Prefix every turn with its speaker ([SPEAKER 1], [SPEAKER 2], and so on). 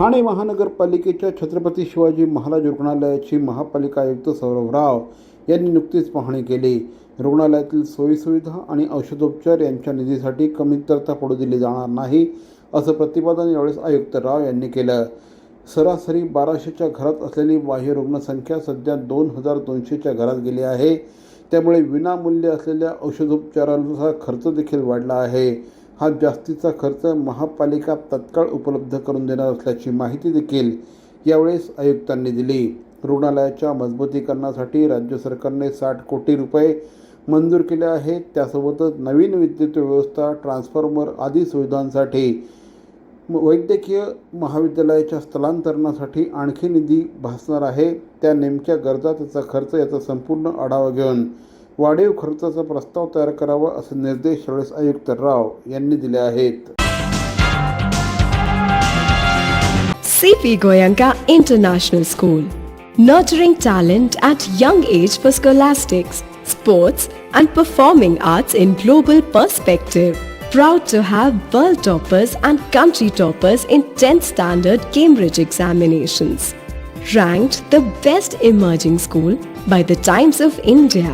[SPEAKER 1] ठाणे महानगरपालिकेच्या छत्रपती शिवाजी महाराज रुग्णालयाची महापालिका आयुक्त सौरभ राव यांनी नुकतीच पाहणी केली. रुग्णालयातील सोयीसुविधा आणि औषधोपचार यांच्या निधीसाठी कमतरता पडू दिली जाणार नाही असं प्रतिपादन यावेळेस आयुक्त राव यांनी केलं. सरासरी बाराशेच्या घरात असलेली बाह्य रुग्णसंख्या सध्या दोन हजार दोनशेच्या घरात गेली आहे. त्यामुळे विनामूल्य असलेल्या औषधोपचारांचा खर्च देखील वाढला आहे. हा जास्तीचा खर्च महापालिका तत्काळ उपलब्ध करून देणार असल्याची माहिती देखील यावेळेस आयुक्तांनी दिली. रुग्णालयाच्या मजबूतीकरणासाठी राज्य सरकारने साठ कोटी रुपये मंजूर केले आहेत. त्यासोबतच नवीन विद्युत व्यवस्था ट्रान्सफॉर्मर आदी सुविधांसाठी वैद्यकीय महाविद्यालयाच्या स्थलांतरणासाठी आणखी निधी भासणार आहे. त्या नेमक्या गरजा त्याचा खर्च याचा संपूर्ण आढावा घेऊन वाढीव खर्चाचा प्रस्ताव तयार करावा असे निर्देश यावेळेस आयुक्त राव यांनी दिले आहेत
[SPEAKER 2] CP Goyanka International School. Nurturing talent at young age for scholastics, sports, and performing arts in global perspective. Proud to have world toppers and country toppers in 10th standard Cambridge examinations. Ranked the best emerging school by the Times of India